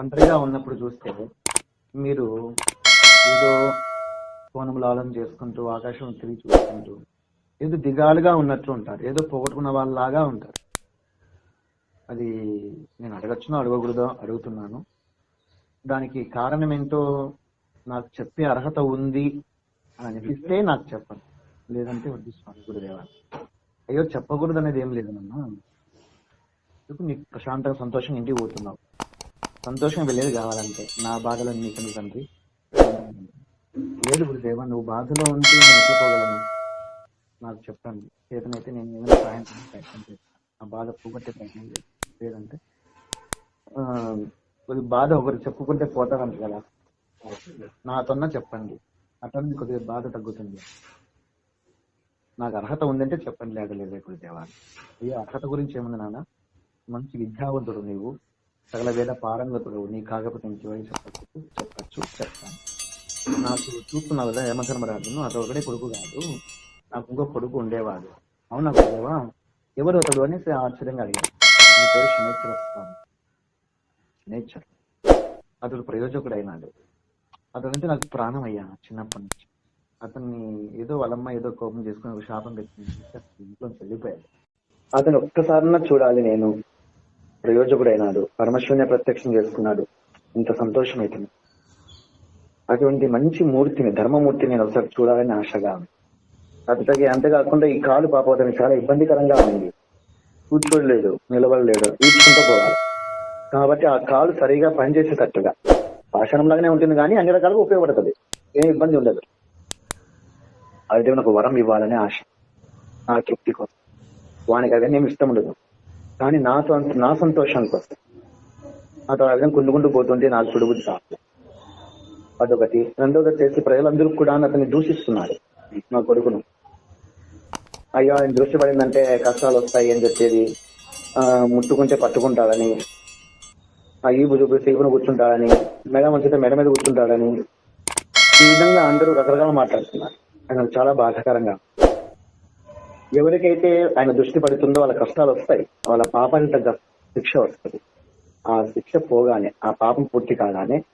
ఒంటరిగా ఉన్నప్పుడు చూస్తే మీరు ఏదో కోణములు ఆలోచన చేసుకుంటూ ఆకాశం తిరిగి చూసుకుంటూ ఏదో దిగాలుగా ఉన్నట్లు ఉంటారు. ఏదో పోగొట్టుకున్న వాళ్ళలాగా ఉంటారు. అది నేను అడగచ్చునో అడగకూడదో అడుగుతున్నాను. దానికి కారణం ఏంటో నాకు చెప్పే అర్హత ఉంది అని అనిపిస్తే నాకు చెప్పండి లేదంటే వద్దు స్వామి గురుదేవా. అయ్యో చెప్పకూడదు అనేది ఏం లేదు నన్ను నీకు ప్రశాంతంగా సంతోషంగా ఇంటికి పోతున్నావు? సంతోషంగా వెళ్ళేది కావాలంటే నా బాధలో నీకు తండ్రి? లేదు గురుదేవా నువ్వు బాధలో ఉంటే నేను ఎట్లా పోగలను? నాకు చెప్పండి. చేతనైతే నేను ఏమైనా సహాయం ప్రయత్నం చేస్తాను ఆ బాధ పోగొట్టే ప్రయత్నం చేస్తాను లేదంటే కొద్దిగా కొద్ది బాధ ఒకరు చెప్పుకుంటే పోతారంట కదా. నాతోన్నా చెప్పండి. అట్లా కొద్దిగా బాధ తగ్గుతుంది. నాకు అర్హత ఉందంటే చెప్పండి లేక లేదే గురుదేవా. ఈ అర్హత గురించి ఏముంది నాన్న? మంచి విద్యావంతుడు నీవు. సకల వేద పారంగతుడు నీ కాకపోతే ఇంకేవై చెప్పచ్చు చెప్పచ్చు. చెప్తాను నాకు చూస్తున్నావు కదా యమధర్మరాజును అతడు ఒకటే కొడుకు కాదు. నాకు ఇంకో కొడుకు ఉండేవాడు. అవునా గురుదేవా? ఎవరు అతడు అనేసి ఆశ్చర్యంగా అడిగాడు. నీ పేరు శనేశ్వర వస్తాను నేచర్ అతడు ప్రయోజకుడు అయినాడు అతను అంటే నాకు ప్రాణం అయ్యా చిన్నప్పటి నుంచి. అతన్ని ఏదో వాళ్ళమ్మ ఏదో కోపం చేసుకుని ఒక శాపం పెట్టింది. ఇంట్లో వెళ్ళిపోయాడు అతను ఒక్కసారన్నా చూడాలి నేను. ప్రయోజకుడైనాడు. పరమశివుని ప్రత్యక్షం చేసుకున్నాడు. ఇంత సంతోషం అవుతుంది అటువంటి మంచి మూర్తిని ధర్మమూర్తిని నేను ఒకసారి చూడాలని ఆశగా ఉంది. అతడికి అంతేకాకుండా ఈ కాలు పాపం చాలా ఇబ్బందికరంగా ఉంది. కూర్చోలేడు నిలబడలేడు ఈడ్చుకుంటూ పోవాలి. కాబట్టి ఆ కాలు సరిగా పనిచేసేటట్టుగా. భాషణంలాగానే ఉంటుంది కానీ అన్ని రకాలుగా ఉపయోగపడుతుంది. ఏం ఇబ్బంది ఉండదు. అది నాకు వరం ఇవ్వాలనే ఆశ. నా తృప్తి కోసం. వానికి అదే నేను ఇష్టం ఉండదు. కానీ నా సొంత నా సంతోషం కోసం. అతను ఆ విధంగా కుండుకుంటూ పోతుంటే నాకు చూడబుద్ధి కాదు. అదొకటి. రెండోది వచ్చేసి ప్రజలందరూ కూడా అతన్ని దూషిస్తున్నారు. నా కొడుకును. అయ్యో ఆయన దృష్టి పడిందంటే కష్టాలు వస్తాయి అని చెప్పేది ముట్టుకుంటే పట్టుకుంటాడని ఆ ఈబు చూపిస్తే ఈబును కూర్చుంటాడని మెడ మంచితే మెడ మీద కూర్చుంటాడని ఈ విధంగా అందరూ రకరకాల మాట్లాడుతున్నారు. ఆయన చాలా బాధాకరంగా ఎవరికైతే ఆయన దృష్టి పడుతుందో వాళ్ళ కష్టాలు వస్తాయి వాళ్ళ పాపానికి తగ్గ శిక్ష వస్తుంది. ఆ శిక్ష పోగానే ఆ పాపం పూర్తి కాగానే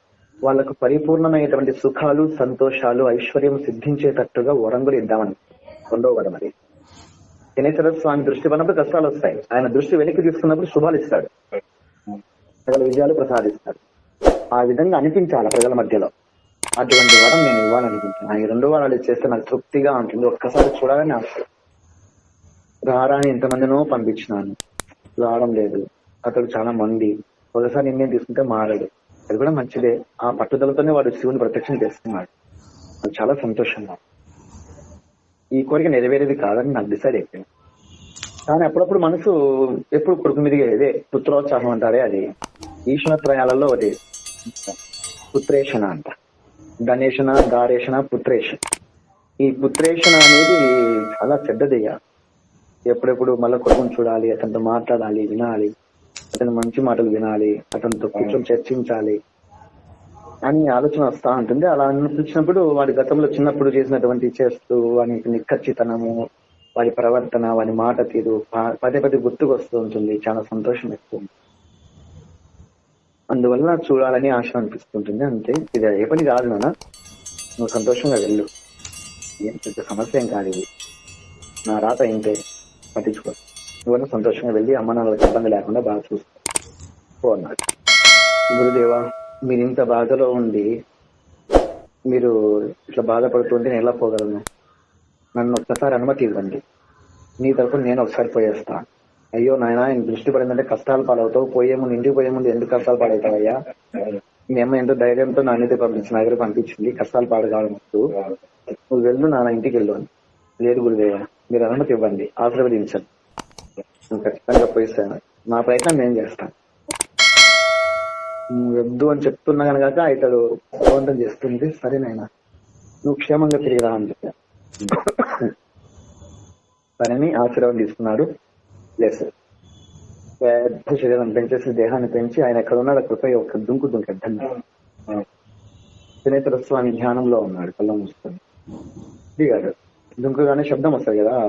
వాళ్ళకు పరిపూర్ణమైనటువంటి సుఖాలు సంతోషాలు ఐశ్వర్యం సిద్ధించేటట్టుగా వరంగులు ఇద్దామని రెండో వరం అది. శనేశ్వర స్వామి దృష్టి పడినప్పుడు కష్టాలు వస్తాయి. ఆయన దృష్టి వెనక్కి తీసుకున్నప్పుడు శుభాలు ఇస్తాడు. ప్రజల విజయాలు ప్రసాదిస్తాడు. ఆ విధంగా అనిపించాలి ప్రజల మధ్యలో. అటువంటి వరం నేను ఇవ్వాలనిపించాను ఈ రెండు వరాలు చేస్తే నాకు తృప్తిగా ఉంటుంది. ఒక్కసారి చూడాలని ఆశ. రారాని ఎంతమందినో పంపించినాను. రావడం లేదు. అతడు చాలా మంది. ఒకసారి నిర్ణయం తీసుకుంటే మారడు. అది కూడా మంచిదే. ఆ పట్టుదలతోనే వాడు శివుని ప్రత్యక్షం చేస్తున్నాడు. అది చాలా సంతోషంగా ఈ కోరిక నెరవేరేది కాదని నాకు డిసైడ్ అయిపోయింది. కానీ అప్పుడప్పుడు మనసు ఎప్పుడు కొడుకు మీదుగా ఇదే పుత్రోత్సాహం అంటారే అది. ఈశ్వరత్రయాలలో అది. పుత్రేషణ అంట. ధనేషణ దారేషణ పుత్రేషణ. ఈ పుత్రేషణ అనేది చాలా చెడ్డదిగా ఎప్పుడెప్పుడు మళ్ళీ కొడుకుని చూడాలి అతనితో మాట్లాడాలి వినాలి. అతని మంచి మాటలు వినాలి అతనితో కూర్చొని చర్చించాలి అని ఆలోచన వస్తా ఉంటుంది. అలా అనిపించినప్పుడు వాడి గతంలో చిన్నప్పుడు చేసినటువంటి చేస్తూ వాడి నిక్కచ్చితనము వాడి ప్రవర్తన వాడి మాట తీరు పదే పదే గుర్తుకు వస్తూ ఉంటుంది. చాలా సంతోషం ఎక్కువ. అందువల్ల చూడాలని ఆశ అనిపిస్తుంటుంది. అంతే. ఇది ఏ పని కాదు నాన్న. నువ్వు సంతోషంగా వెళ్ళు. ఏం పెద్ద సమస్య ఏం కాదు ఇది. నా రాత ఇంతే. పట్టించుకో నువ్వు సంతోషంగా వెళ్ళి అమ్మ నాన్నలకు ఇబ్బంది లేకుండా బాగా చూసుకో. అన్నాడు గురుదేవా మీరు ఇంత బాధలో ఉండి మీరు ఇట్లా బాధపడుతుంటే నేను ఎలా పోగలను? నన్ను ఒక్కసారి అనుమతి ఇవ్వండి. నీ తరఫున నేను ఒకసారి పోయేస్తా. అయ్యో నాయన దృష్టి పడిందంటే కష్టాలు పాలవుతావు. పోయే ముందు ఇంటికి పోయే ముందు ఎందుకు కష్టాలు పాడవుతావయ్యా మీ అమ్మ ఎంతో ధైర్యంతో నా ఇంటికి పంపించి నా దగ్గర పంపించింది. కష్టాలు పాడు కావడంతో నువ్వు వెళ్ళు నాన్న ఇంటికి వెళ్ళు లేదు గురుదేవా. మీరు అనుమతి ఇవ్వండి. ఆశీర్వదించండి ఖచ్చితంగా పోయిస్తాను. నా ప్రయత్నం నేను చేస్తాను. వద్దు అని చెప్తున్నా కనుక ఇతడు బలవంతం చేస్తుంది. సరే నాయన. నువ్వు క్షేమంగా తిరిగిరా అని చెప్పా సరేని ఆశీర్వాదం తీసుకున్నాడు. లేదు పెద్ద శరీరం పెంచేసి దేహాన్ని పెంచి ఆయన ఎక్కడ ఉన్నాడు అక్కడ పోయి ఒక దుంకు దుంకెద్దండి త్రినేత్ర స్వామి ధ్యానంలో ఉన్నాడు. కళ్ళ మూసుకొని. దిగాడు దుంకగానే శబ్దం వస్తుంది కదా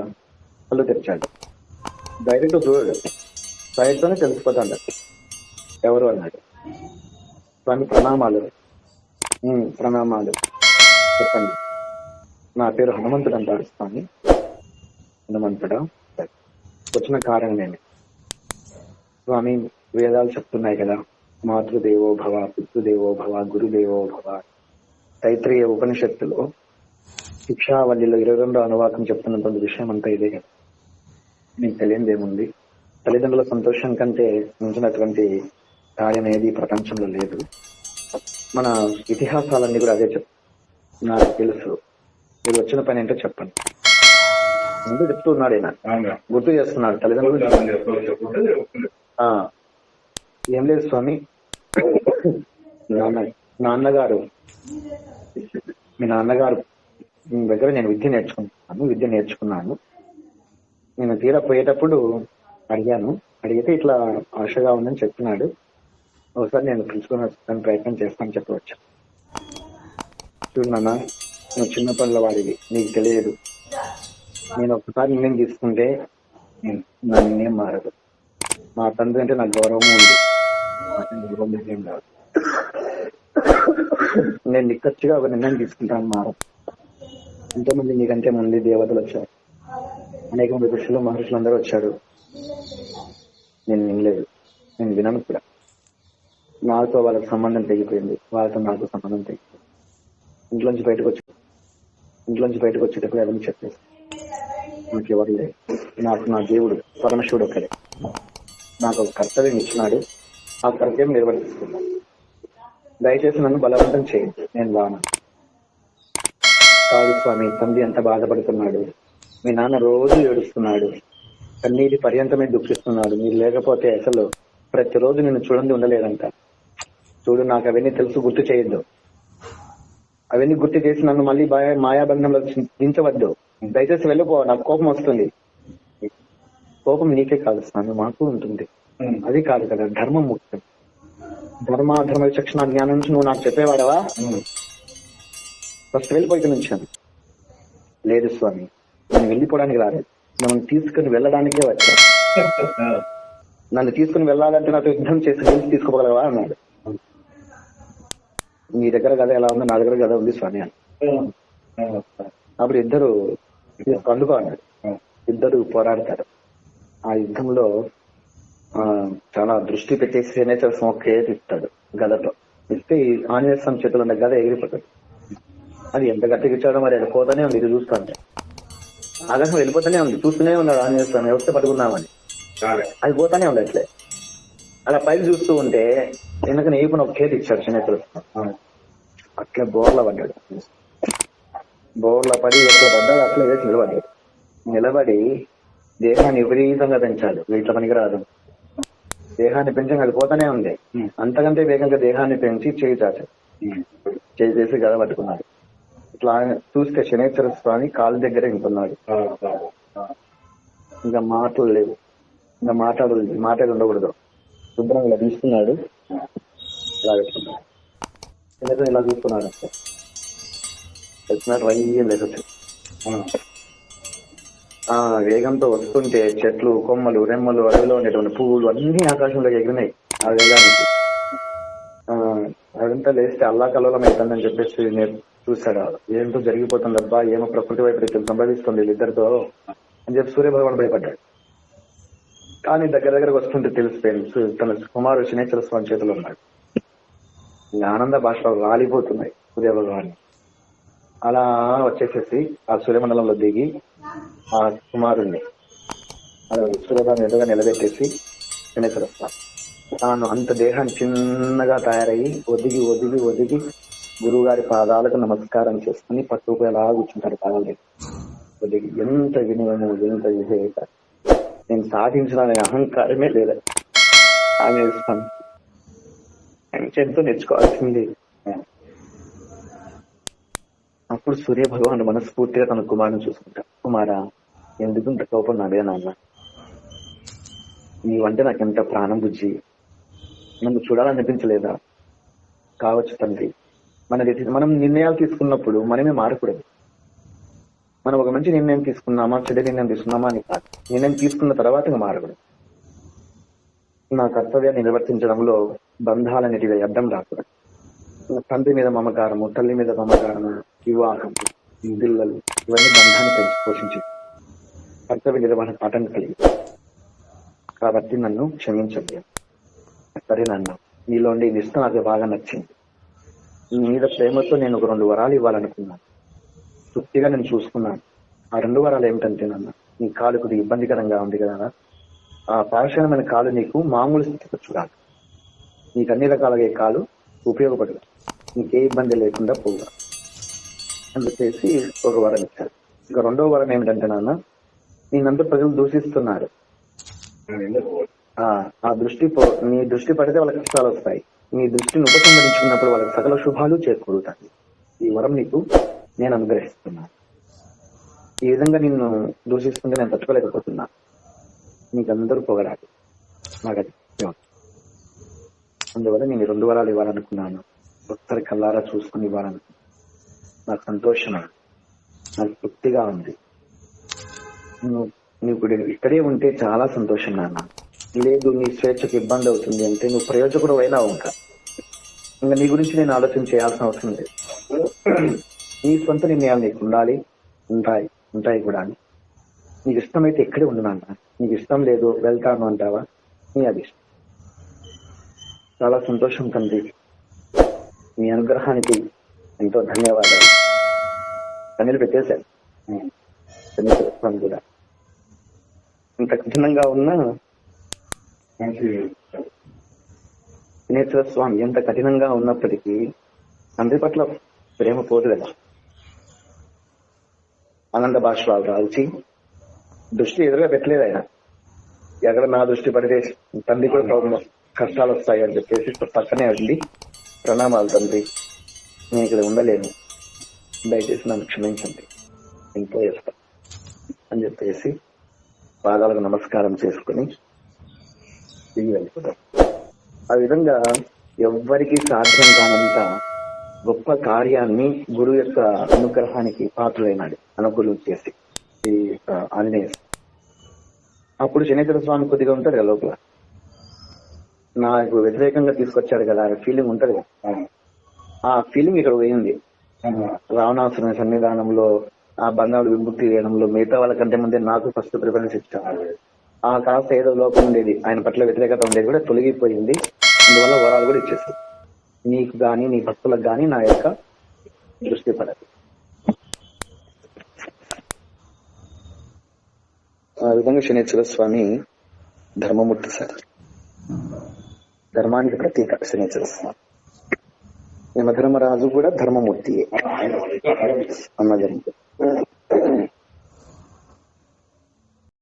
కళ్ళు తెరిచాడు. డైరెక్ట్ చూడడు సైడ్తోనే తెలిసిపోతాడు ఎవరు అన్నాడు? స్వామి ప్రణామాలు. ప్రణామాలు. చెప్పండి. నా పేరు హనుమంతుడు అంటారు స్వామి. హనుమంతుడా? వచ్చిన కారణం నేను స్వామి వేదాలు చెప్తున్నాయి కదా. మాతృదేవో భవ పితృదేవో భవ గురుదేవో భవ. తైత్రీయ ఉపనిషత్తులో శిక్షావల్లిలో ఇరవై రెండో అనువాదం చెప్తున్నటువంటి విషయం అంతా ఇదే కదా. మీకు తెలియనిది ఏముంది? తల్లిదండ్రుల సంతోషం కంటే మించినటువంటి కార్యం ఏది ప్రపంచంలో లేదు. మన ఇతిహాసాలన్నీ కూడా అదే చెప్ నాకు తెలుసు. మీరు వచ్చిన పని ఏంటో చెప్పండి. ముందు చెప్తూ ఉన్నాడు ఈయన. అవునా? గుర్తు చేస్తున్నాడు తల్లిదండ్రులు. ఏం లేదు స్వామి. నాన్న నాన్నగారు. మీ నాన్నగారు మీ దగ్గర నేను విద్య నేర్చుకుంటున్నాను విద్య నేర్చుకున్నాను. నేను తీరా పోయేటప్పుడు అడిగాను. అడిగితే ఇట్లా ఆశగా ఉందని చెప్తున్నాడు ఒకసారి నేను పిలుచుకొని వచ్చాను ప్రయత్నం చేస్తాను చెప్పవచ్చు. చూడు నాన్న నువ్వు చిన్న పనుల వాడివి నీకు తెలియదు. నేను ఒకసారి నిర్ణయం తీసుకుంటే నేను- నా నిర్ణయం మారదు. మా తండ్రి అంటే నాకు గౌరవం ఉంది. గౌరవం ఏం నేను నిక్కచ్చిగా ఒక నిర్ణయం తీసుకుంటాను ఎంతో మంది నీకంటే ముందు దేవతలు వచ్చారు. అనేక మంది ఋషులు మహర్షులు అందరూ వచ్చారు. నేను వినలేదు. నేను వినను కూడా. నాతో వాళ్ళకి సంబంధం తెగిపోయింది. వాళ్ళతో నాకు సంబంధం తెగిపోయింది. ఇంట్లోంచి బయటకు వచ్చి ఇంట్లోంచి బయటకు వచ్చేటప్పుడు ఎవరిని చెప్పేసి నాకు ఎవరు లేదు నాకు నా దేవుడు పరమశివుడు ఒక్కడే. నాకు ఒక కర్తవ్యం ఇచ్చినాడు. ఆ కర్తవ్యం నిర్వర్తిస్తున్నాను దయచేసి నన్ను బలవంతం చేయండి. నేను బాగున్నాను. కాదు స్వామి తండ్రి ఎంత బాధపడుతున్నాడు. మీ నాన్న రోజు ఏడుస్తున్నాడు. కన్నీటి పర్యంతమే దుఃఖిస్తున్నాడు. మీరు లేకపోతే అసలు ప్రతిరోజు నిన్ను చూడండి ఉండలేదంట. చూడు నాకు అవన్నీ తెలుసు గుర్తు చేయొద్దు. అవన్నీ గుర్తు చేసి నన్ను మళ్ళీ మాయా- మాయాబంధంలో దించవద్దు. దయచేసి వెళ్ళిపో నాకు కోపం వస్తుంది. కోపం నీకే కాదు స్వామి మాకు ఉంటుంది. అది కాదు కదా ధర్మం ముఖ్యం. ధర్మ ధర్మ విచక్షణ జ్ఞానం నుంచి నువ్వు నాకు చెప్పేవాడవా? ఫస్ట్ వెళ్ళిపోయి నుంచాను. లేదు స్వామి నేను వెళ్ళిపోవడానికి రాలేదు. మనం తీసుకుని వెళ్ళడానికే వచ్చాను నన్ను తీసుకుని వెళ్ళాలంటే నాతో యుద్ధం చేసి గెలిచి తీసుకోగలవా అన్నాడు. మీ దగ్గర గద ఎలా ఉందో నా దగ్గర గద ఉంది స్వామి అని. అప్పుడు ఇద్దరు అందుకో అన్నాడు ఇద్దరు పోరాడతారు. ఆ యుద్ధంలో ఆ చాలా దృష్టి పెట్టేసి నేచర్ ఒకే ఇస్తాడు గదతో ఇస్తే ఆంజనేయ స్వామి చేతులు ఉన్న గద ఎగిరిపోతాడు. అది ఎంత ఇచ్చాడో మరి అది పోతానే ఉంది ఇది చూస్తుంటే ఆకాశం వెళ్ళిపోతానే ఉంది చూస్తూనే ఉన్నాడు స్వామి ఎవరితో పట్టుకున్నామని. చాలే. అది పోతానే ఉంది అట్లే. అలా పైకి చూస్తూ ఉంటే వెనక నేపున ఒక కేతి ఇచ్చాడు చిన్నతలు అట్లే బోర్ల పడ్డాడు. బోర్ల పడి ఎట్లా పడ్డాడు అట్లా వేసి నిలబడ్డాడు. నిలబడి దేహాన్ని విపరీతంగా పెంచాడు. వీటిలో పనికిరాదు. దేహాన్ని పెంచగా అది పోతానే ఉంది. అంతకంటే వేగంగా దేహాన్ని పెంచి చేయి చాచాడు. చేసి గద పట్టుకున్నాడు. ఇట్లా చూస్తే శనేశ్వర స్వామి కాలు దగ్గర ఆ. ఇంకా మాటలు లేవు. ఇంకా మాట్లాడు మాటలు ఉండకూడదు. శుభ్రంగా ఇలా తీసుకున్నాడు ఇలా పెట్టుకున్నాడు. శనేశ్వరం ఇలా చూసుకున్నాడు. వచ్చినట్టు రయ్యం లేకొచ్చు ఆ. వేగంతో వస్తుంటే చెట్లు కొమ్మలు రెమ్మలు అడవిలో ఉండేటువంటి పువ్వులు అన్ని ఆకాశంలోకి ఎగిరినాయి. ఆ వేగానికి. ఆ, అదంతా లేస్తే అల్లా కల్లోలం అవుతుందని చెప్పేసి నేను చూశాడు ఏంటో జరిగిపోతుంది అబ్బా ఏమో ప్రకృతి వైపరీత్యం సంభవిస్తుంది వీళ్ళిద్దరితో అని చెప్పి సూర్య భగవాన్ భయపడ్డాడు. కానీ దగ్గర దగ్గరకు వస్తుంటే తెలిసిపోయింది తన కుమారుడు శనేశ్వర స్వామి చేతిలో ఉన్నాడు. ఆనంద భాషలో రాలిపోతున్నాయి సూర్య భగవాన్ అలా వచ్చేసేసి ఆ సూర్యమండలంలో దిగి ఆ కుమారుణ్ణి అలా సూర్యభాగం ఎదురుగా నిలబెట్టేసి శనేశ్వర స్వామి తాను అంత దేహం చిన్నగా తయారయ్యి ఒదిగి ఒదిగి ఒదిగి గురువు గారి పాదాలకు నమస్కారం చేసుకుని పట్టుకు ఎలా కూర్చుంటారు పాదాల ఎంత వినయము ఎంత విధేయత నేను సాధించిన అహంకారమే లేదా? ఆమె ఆయన ఎంతో నేర్చుకోవాల్సింది. అప్పుడు సూర్య భగవాన్ మనస్ఫూర్తిగా తన కుమారుని చూసుకుంటా కుమారా ఎందుకు ఇంత కోపం నాదే నాన్న? నీవంటే నాకు ఎంత ప్రాణం బుజ్జి? నన్ను చూడాలనిపించలేదా? కావచ్చు తండ్రి మన డెసి- మనం నిర్ణయాలు తీసుకున్నప్పుడు మనమే మారకూడదు. మనం ఒక మంచి నిర్ణయం తీసుకున్నామా చెడ్డ నిర్ణయం తీసుకున్నామా అని కాదు. నిర్ణయం తీసుకున్న తర్వాత ఇంకా మారకూడదు. నా కర్తవ్యాన్ని నిర్వర్తించడంలో బంధాలనేటివి అడ్డం రాకూడదు. తండ్రి మీద మమకారము తల్లి మీద మమకారము వివాహం పిల్లలు ఇవన్నీ బంధాన్ని పెంచి పోషించి కర్తవ్య నిర్వహణ పాఠం కలిగి. కాబట్టి నన్ను క్షమించండి. సరే నాన్న నీలోండి ఉండే నాకు బాగా నచ్చింది. నీ మీద ప్రేమతో నేను ఒక రెండు వరాలు ఇవ్వాలనుకున్నాను. తృప్తిగా నేను చూసుకున్నాను. ఆ రెండు వరాలు ఏమిటంటే నాన్న నీ కాలు కొద్దిగా ఇబ్బందికరంగా ఉంది కదా ఆ పాషాణమైన కాలు నీకు మామూలు స్థితికి చూడాలి నీకు అన్ని రకాలుగా ఈ కాలు ఉపయోగపడదు. నీకే ఇబ్బంది లేకుండా పోగా అని చెప్పేసి ఒక వరం ఇచ్చారు. ఇక రెండో వరం ఏమిటంటే నాన్న నేనందరూ ప్రజలు దూషిస్తున్నారు? ఆ దృష్టి నీ దృష్టి పడితే వాళ్ళకి కష్టాలు వస్తాయి. నీ దృష్టిని ఉపసంహరించుకున్నప్పుడు వాళ్ళకి సకల శుభాలు చేకూరుతాయి. ఈ వరం నీకు నేను అనుగ్రహిస్తున్నాను ఈ విధంగా నిన్ను దూషిస్తుంటే నేను తట్టుకోలేకపోతున్నా. నీకు అందరూ పొగడాలి నాకు అందువల్ల నేను రెండు వరాలు ఇవ్వాలనుకున్నాను. ఒకసారి కల్లారా చూసుకుని ఇవ్వాలనుకున్నాను నాకు సంతోషం నాకు తృప్తిగా ఉంది. నువ్వు నీకు ఇప్పుడు ఇక్కడే ఉంటే చాలా సంతోషం నాన్న. లేదు నీ స్వేచ్ఛకు ఇబ్బంది అవుతుంది అంటే నువ్వు ప్రయోజకుడు అయినా ఉంటా. ఇంకా నీ గురించి నేను ఆలోచన చేయాల్సిన అవసరం లేదు. నీ సొంత నిర్ణయాలు నీకు ఉండాలి. ఉంటాయి ఉంటాయి కూడా. అని నీకు ఇష్టమైతే ఇక్కడే ఉండు నీకు ఇష్టం లేదు వెళ్తాను అంటావా? నీ అది చాలా సంతోషం తండ్రి. మీ అనుగ్రహానికి ఎంతో ధన్యవాదాలు. కన్నీళ్ళు పెట్టేశాను కూడా. ఇంత కఠినంగా ఉన్న నేత్ర వినేశ్వర స్వామి ఎంత కఠినంగా ఉన్నప్పటికీ అందరి పట్ల ప్రేమ పోదు కదా ఆనంద బాష్పాలు రాల్చి దృష్టి ఎదురుగా పెట్టలేదు ఆయన. ఎక్కడ నా దృష్టి పడితే తండ్రి కూడా కష్టాలు వస్తాయి అని చెప్పేసి పక్కనే ఉండి ప్రణామాలు తండ్రి నేను ఇక్కడ ఉండలేను. దయచేసి నన్ను క్షమించండి. ఎంతో ఇష్టం అని చెప్పేసి పాదాలకు నమస్కారం చేసుకుని తిరిగి వెళ్ళిపోతారు ఆ విధంగా ఎవ్వరికి సాధ్యం కానంత గొప్ప కార్యాన్ని గురువు యొక్క అనుగ్రహానికి పాత్రులైనాడు అనుకూలం చేసి. ఈ ఆంజనేయ అప్పుడు శనేశ్వర స్వామి కొద్దిగా ఉంటాడు కదా లోపల. నాకు వ్యతిరేకంగా తీసుకొచ్చాడు కదా ఆ ఫీలింగ్ ఉంటది కదా. ఆ ఫీలింగ్ ఇక్కడ పోయింది అవును. రావణాసురుని సన్నిధానంలో ఆ బంగారు విముక్తి చేయడంలో మిగతా వాళ్ళకంటే ముందే నాకు ఫస్ట్ ప్రిఫరెన్స్ ఇచ్చాను ఆ కాస్త ఏదో లోపం ఉండేది. ఆయన పట్ల వ్యతిరేకత ఉండేది కూడా తొలగిపోయింది. అందువల్ల వరాలు కూడా ఇచ్చేసి నీకు గాని నీ భక్తులకు గాని నా యొక్క దృష్టి పడదు. ఆ విధంగా శనేశ్వర స్వామి ధర్మమూర్తి సార్. ధర్మానికి ప్రతీక శనేశ్వర స్వామి. యమధర్మరాజు కూడా ధర్మమూర్తియే. అన్న వాళ్ళు